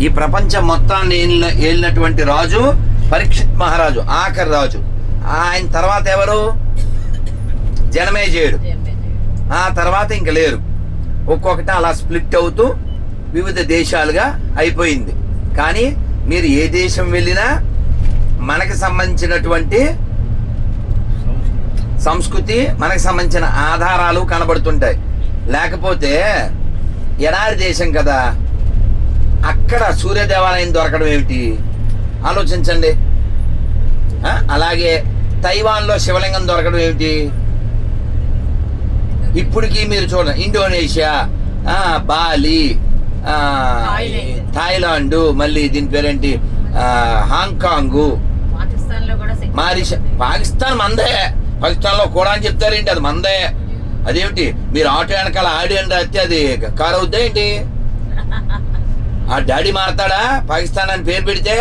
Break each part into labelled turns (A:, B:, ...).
A: ఈ ప్రపంచం మొత్తాన్ని ఏలిన- ఏలినటువంటి రాజు పరీక్షిత్ మహారాజు ఆఖరి రాజు. ఆయన తర్వాత ఎవరు? జనమేజయుడు ఆ తర్వాత ఇంక లేరు. ఒక్కొక్కటి అలా స్ప్లిట్ అవుతూ వివిధ దేశాలుగా అయిపోయింది. కానీ మీరు ఏ దేశం వెళ్ళినా మనకు సంబంధించినటువంటి సంస్కృతి మనకు సంబంధించిన ఆధారాలు కనబడుతుంటాయి. లేకపోతే ఎడారి దేశం కదా. అక్కడ సూర్య దేవాలయం దొరకడం ఏమిటి? ఆలోచించండి. అలాగే తైవాన్లో శివలింగం దొరకడం ఏమిటి? ఇప్పటికీ మీరు చూడండి. ఇండోనేషియా ఆ, బాలి
B: థాయిలాండ్.
A: మళ్ళీ దీని పేరేంటి? హాంకాంగ్. మారిష. పాకిస్తాన్ మందే. పాకిస్తాన్లో కూడా అని చెప్తారేంటి? అది మందే. అదేమిటి? మీరు ఆటో వెనకాల ఆడి అని రాస్తే అది కారు అవుద్దా ఏంటి? ఆ డాడీ మారతాడా? పాకిస్తాన్ అని పేరు పెడితే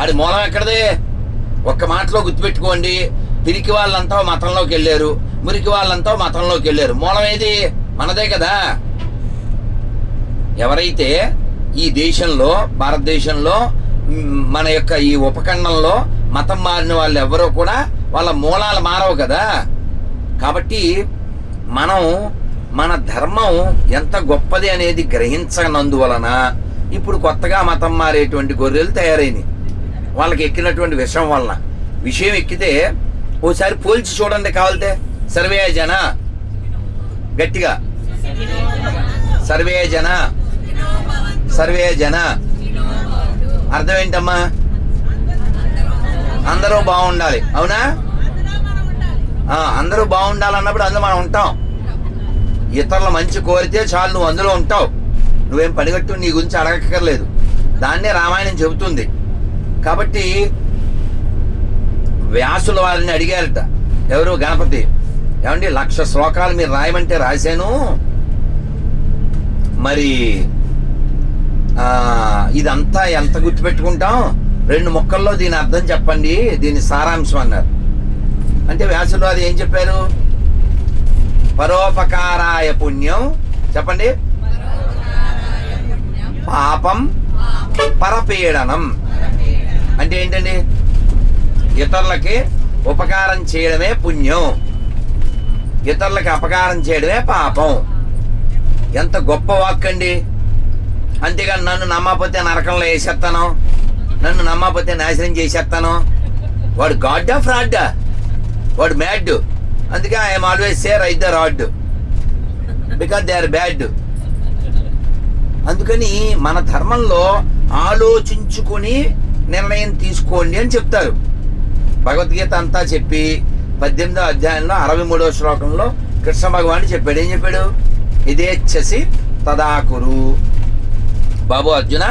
A: అది మూలం ఎక్కడది? ఒక్క మాటలో గుర్తుపెట్టుకోండి. పిరికి వాళ్ళంతా మతంలోకి వెళ్ళారు. మురికి వాళ్ళంతా మతంలోకి వెళ్ళారు. మూలం ఏది? మనదే కదా. ఎవరైతే ఈ దేశంలో భారతదేశంలో మన యొక్క ఈ ఉపఖండంలో మతం మారిన వాళ్ళు ఎవరో కూడా వాళ్ళ మూలాలు మారవు కదా. కాబట్టి మనం మన ధర్మం ఎంత గొప్పది అనేది గ్రహించనందువలన ఇప్పుడు కొత్తగా మతం మారేటువంటి గొర్రెలు తయారైనవి వాళ్ళకి ఎక్కినటువంటి విషయం వలన. విషయం ఎక్కితే ఓసారి పోల్చి చూడండి కావాలితే. సర్వే జన? గట్టిగా. సర్వే జన? సర్వే జన? అర్థం ఏంటమ్మా? అందరూ బాగుండాలి. అవునా? అందరూ బాగుండాలన్నప్పుడు అందులో మనం ఉంటాం. ఇతరుల మంచి కోరితే చాలు నువ్వు అందులో ఉంటావు. నువ్వేం పనిగట్టు నీ గురించి అడగక్కర్లేదు. దాన్నే రామాయణం చెబుతుంది. కాబట్టి వ్యాసుల వారిని అడిగారట ఎవరు గణపతి? ఏమండి లక్ష శ్లోకాలు మీరు రాయమంటే రాశాను. మరి ఇదంతా ఎంత గుర్తుపెట్టుకుంటాం? రెండు ముక్కల్లో దీని అర్థం చెప్పండి దీని సారాంశం అన్నారు. అంటే వ్యాసులు అది ఏం చెప్పారు? పరోపకారాయ పుణ్యం. చెప్పండి. పాపం పరపీడనం. అంటే ఏంటండి? ఇతరులకి ఉపకారం చేయడమే పుణ్యం. ఇతరులకి అపకారం చేయడమే పాపం. ఎంత గొప్ప వాక్ అండి అంతేగాని నన్ను నమ్మకపోతే నరకంలో వేసేస్తాను. నన్ను నమ్మకపోతే నాశనం చేసేస్తాను. వాడు గాడ్డా ఫ్రాడ్డా. వాడు మ్యాడ్ అందుకే I'm always share I the rod. Because they are bad. అందుకని మన ధర్మంలో ఆలోచించుకొని నిర్ణయం తీసుకోండి అని చెప్తారు. భగవద్గీత అంతా చెప్పి పద్దెనిమిదో అధ్యాయంలో అరవై మూడవ శ్లోకంలో కృష్ణ భగవాన్ చెప్పాడు. ఏం చెప్పాడు? ఇదేచ్ఛసి తదాకురు. బాబు అర్జున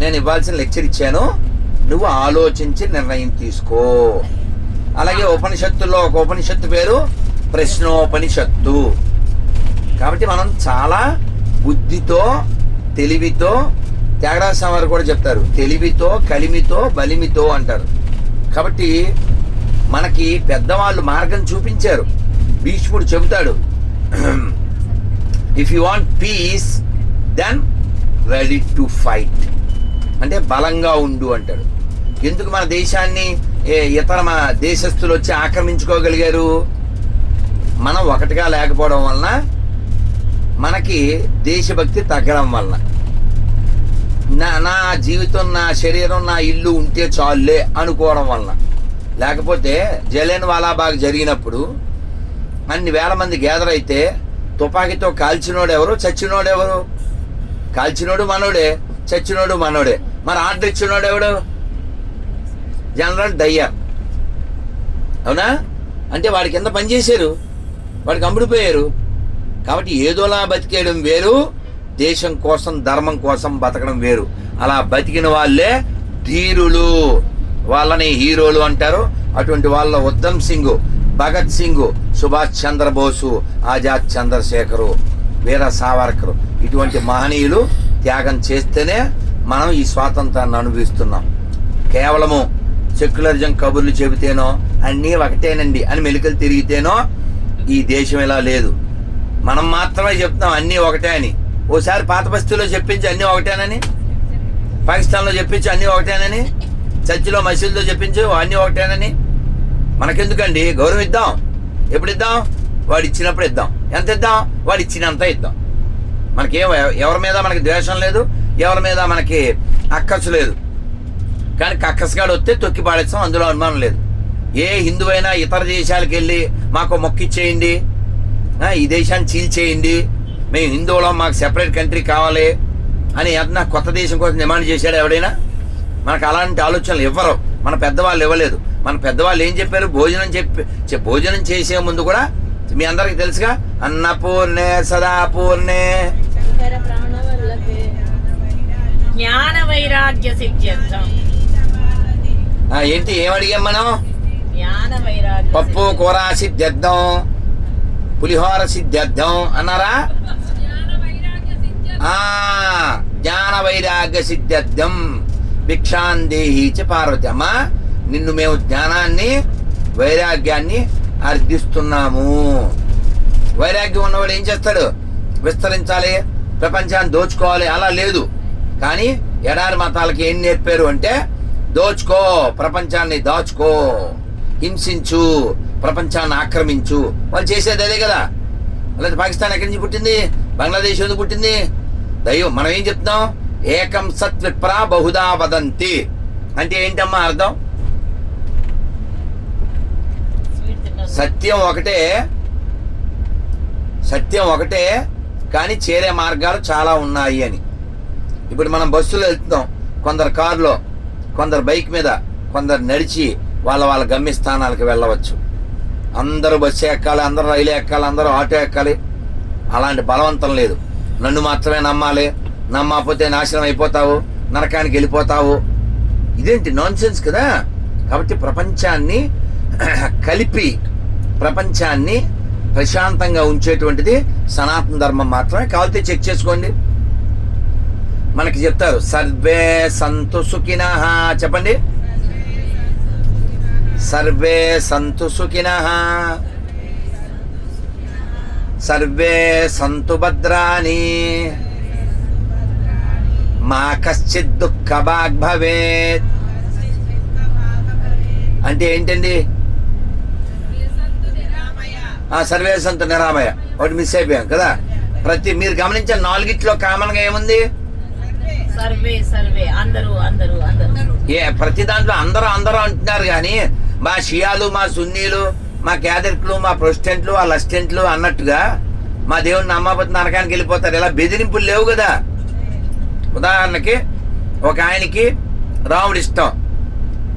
A: నేను ఇవ్వాల్సిన లెక్చర్ ఇచ్చాను. నువ్వు ఆలోచించి నిర్ణయం తీసుకో. అలాగే ఉపనిషత్తుల్లో ఒక ఉపనిషత్తు పేరు ప్రశ్నోపనిషత్తు. కాబట్టి మనం చాలా బుద్ధితో తెలివితో తేడా స్వామి వారు కూడా చెప్తారు. తెలివితో కలిమితో బలిమితో అంటారు. కాబట్టి మనకి పెద్దవాళ్ళు మార్గం చూపించారు. భీష్ముడు చెబుతాడు if you want peace then ready to fight అంటే బలంగా ఉండు అంటాడు. ఎందుకు మన దేశాన్ని ఇతర మన దేశస్తులు వచ్చి ఆక్రమించుకోగలిగారు? మనం ఒకటిగా లేకపోవడం వలన మనకి దేశభక్తి తగ్గడం వలన. నా నా జీవితం నా శరీరం నా ఇల్లు ఉంటే చాలులే అనుకోవడం వలన. లేకపోతే జలియన్ వాలాబాగ్ జరిగినప్పుడు అన్ని వేల మంది గ్యాదర్ అయితే తుపాకీతో కాల్చినోడు ఎవరు? చచ్చినోడు ఎవరు? కాల్చినోడు మనోడే చచ్చినోడు మనోడే. మరి ఆర్డర్ ఇచ్చినోడు ఎవడు? జనరల్ డయ్యర్ అవునా? అంటే వాడి కింద పనిచేశారు. వాడికి అమ్ముడిపోయారు. కాబట్టి ఏదోలా బతికేయడం వేరు దేశం కోసం ధర్మం కోసం బతకడం వేరు. అలా బతికిన వాళ్ళే ధీరులు. వాళ్ళని హీరోలు అంటారు. అటువంటి వాళ్ళ ఉద్దమ్ సింగ్ భగత్ సింగ్ సుభాష్ చంద్రబోసు ఆజాద్ చంద్రశేఖరు వీర సావర్కర్. ఇటువంటి మహనీయులు త్యాగం చేస్తేనే మనం ఈ స్వాతంత్రాన్ని అనుభవిస్తున్నాం. కేవలము సెక్యులరిజం కబుర్లు చెబితేనో అన్నీ ఒకటేనండి అని మెలికలు తిరిగితేనో ఈ దేశం ఇలా లేదు. మనం మాత్రమే చెప్తాం అన్నీ ఒకటే అని. ఓసారి పాత బస్తీలో చెప్పించి అన్నీ ఒకటేనని? పాకిస్తాన్లో చెప్పించి అన్నీ ఒకటేనని? చర్చిలో మసీదులో చెప్పించు అన్నీ ఒకటేనని? మనకెందుకండి? గౌరవం ఇద్దాం. ఎప్పుడు ఇద్దాం వాడు ఇచ్చినప్పుడు ఇద్దాం. ఎంత ఇద్దాం? వాడు ఇచ్చినంత ఇద్దాం. మనకేం ఎవరి మీద మనకి ద్వేషం లేదు ఎవరి మీద మనకి అక్కసు లేదు. కానీ కక్కసగాడు వస్తే తొక్కి పాడేస్తాం అందులో అనుమానం లేదు. ఏ హిందువైనా ఇతర దేశాలకు వెళ్ళి మాకు మొక్కిచ్చేయండి ఈ దేశాన్ని చీల్చేయండి మేము హిందువులం మాకు సెపరేట్ కంట్రీ కావాలి అని ఏదన్నా కొత్త దేశం కోసం డిమాండ్ చేశాడు ఎవడైనా? మనకు అలాంటి ఆలోచనలు ఇవ్వరు మన పెద్దవాళ్ళు ఇవ్వలేదు. మన పెద్దవాళ్ళు ఏం చెప్పారు? భోజనం చెప్పి భోజనం చేసే ముందు కూడా మీ అందరికి తెలుసుగా? అన్నపూర్ణే సదాపూర్ణే.
B: జ్ఞాన వైరాగ్య సిద్ధ్యర్థం
A: ఏంటి ఏం అడిగాం మనం? పప్పు కూర సిద్ధ్యర్థం పులిహోర సిద్ధ్యర్థం అన్నారా? ఆ జ్ఞాన వైరాగ్య సిద్ధ్యర్థం. భిక్షాందేహి చ పార్వతి అమ్మ నిన్ను మేము జ్ఞానాన్ని వైరాగ్యాన్ని అర్థిస్తున్నాము వైరాగ్యం ఉన్నవాడు ఏం చేస్తాడు? విస్తరించాలి ప్రపంచాన్ని దోచుకోవాలి అలా లేదు. కానీ ఎడారి మతాలకి ఏం నేర్పారు అంటే దోచుకో ప్రపంచాన్ని దాచుకో హింసించు ప్రపంచాన్ని ఆక్రమించు. వాళ్ళు చేసేది అదే కదా. అలాగే పాకిస్తాన్ ఎక్కడి నుంచి పుట్టింది? బంగ్లాదేశ్ ఎందుకు పుట్టింది? దైవం మనం ఏం చెప్తాం ఏకం సత్ విప్రా బహుదా వదంతి. అంటే ఏంటమ్మా అర్థం? సత్యం ఒకటే సత్యం ఒకటే కానీ చేరే మార్గాలు చాలా ఉన్నాయి అని. ఇప్పుడు మనం బస్సులో వెళ్తున్నాం. కొందరు కారులో కొందరు బైక్ మీద కొందరు నడిచి వాళ్ళ వాళ్ళ గమ్యస్థానాలకు వెళ్ళవచ్చు. అందరూ బస్సు ఎక్కాలి అందరూ రైలు ఎక్కాలి అందరూ ఆటో ఎక్కాలి. అలాంటి బలవంతం లేదు. నన్ను మాత్రమే నమ్మాలి. నమ్మకపోతే నాశనం అయిపోతావు నరకానికి వెళ్ళిపోతావు. ఇదేంటి నాన్ కదా? కాబట్టి ప్రపంచాన్ని కలిపి ప్రపంచాన్ని ప్రశాంతంగా ఉంచేటువంటిది సనాతన ధర్మం మాత్రమే. కావాలంటే చెక్ చేసుకోండి. మనకి చెప్తారు సర్వే సంతు సుఖిన. చెప్పండి. సర్వే సంతు సుఖిన. సర్వే సంతు భద్రాని మా కశ్చిత్ దుఃఖ భాగ్ భవేత్. అంటే ఏంటండి? ఆ సర్వే సంతు నిరామయ. ఒకటి మిస్ అయిపోయాం కదా? ప్రతి మీరు గమనించిన నాలుగిట్లో కామన్గా ఏముంది ఏ ప్రతి దాంట్లో అందరూ అందరూ అంటున్నారు కానీ మా షియాలు మా సున్నీలు మా క్యాదెట్లు మా ప్రొసిడెంట్లు వాళ్ళ అసిస్టెంట్లు అన్నట్టుగా మా దేవుడిని నమ్మబోతు నరకానికి వెళ్ళిపోతారు. ఇలా బెదిరింపులు లేవు కదా. ఉదాహరణకి ఒక ఆయనకి రాముడు ఇష్టం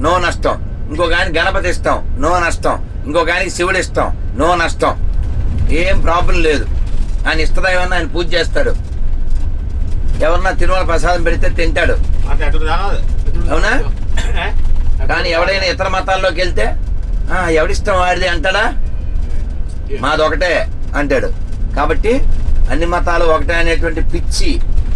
A: నో నష్టం. ఇంకొక ఆయన గణపతి ఇష్టం నో నష్టం. ఇంకొక ఆయనకి శివుడు ఇష్టం నో నష్టం. ఏం ప్రాబ్లం లేదు. ఆయన ఇష్టదైవన్న ఆయన పూజ చేస్తాడు. ఎవరన్నా తిరుమల ప్రసాదం పెడితే తింటాడు. అవునా? కానీ ఎవడైనా ఇతర మతాల్లోకి వెళ్తే "ఆ, ఎవడిష్టం వాడిది? అంటాడా? మాదొకటే అంటాడు. కాబట్టి అన్ని మతాలు ఒకటే అనేటువంటి పిచ్చి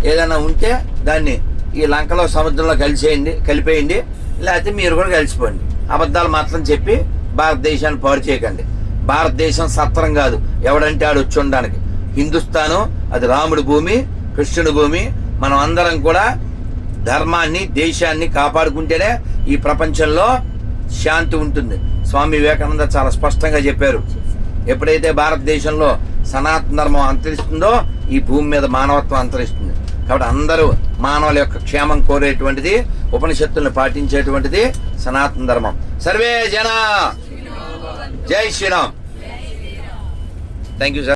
A: ఏదైనా ఉంటే దాన్ని ఈ లంకలో సముద్రంలో కలిసేయండి కలిపేయండి లేకపోతే మీరు కూడా కలిసిపోండి. అబద్ధాలు మాత్రం చెప్పి భారతదేశాన్ని పాడు చేయకండి. భారతదేశం సత్రం కాదు. ఎవడంటే ఆడు వచ్చి ఉండడానికి. హిందుస్థాను అది రాముడి భూమి కృష్ణుడి భూమి. మనం అందరం కూడా ధర్మాన్ని దేశాన్ని కాపాడుకుంటేనే ఈ ప్రపంచంలో శాంతి ఉంటుంది. స్వామి వివేకానంద చాలా స్పష్టంగా చెప్పారు. ఎప్పుడైతే భారతదేశంలో సనాతన ధర్మం అంతరిస్తుందో ఈ భూమి మీద మానవత్వం అంతరిస్తుంది. కాబట్టి అందరూ మానవుల యొక్క క్షేమం కోరేటువంటిది ఉపనిషత్తుల్ని పాటించేటువంటిది సనాతన ధర్మం. సర్వే జన! జై శ్రీరామ్! Thank you sir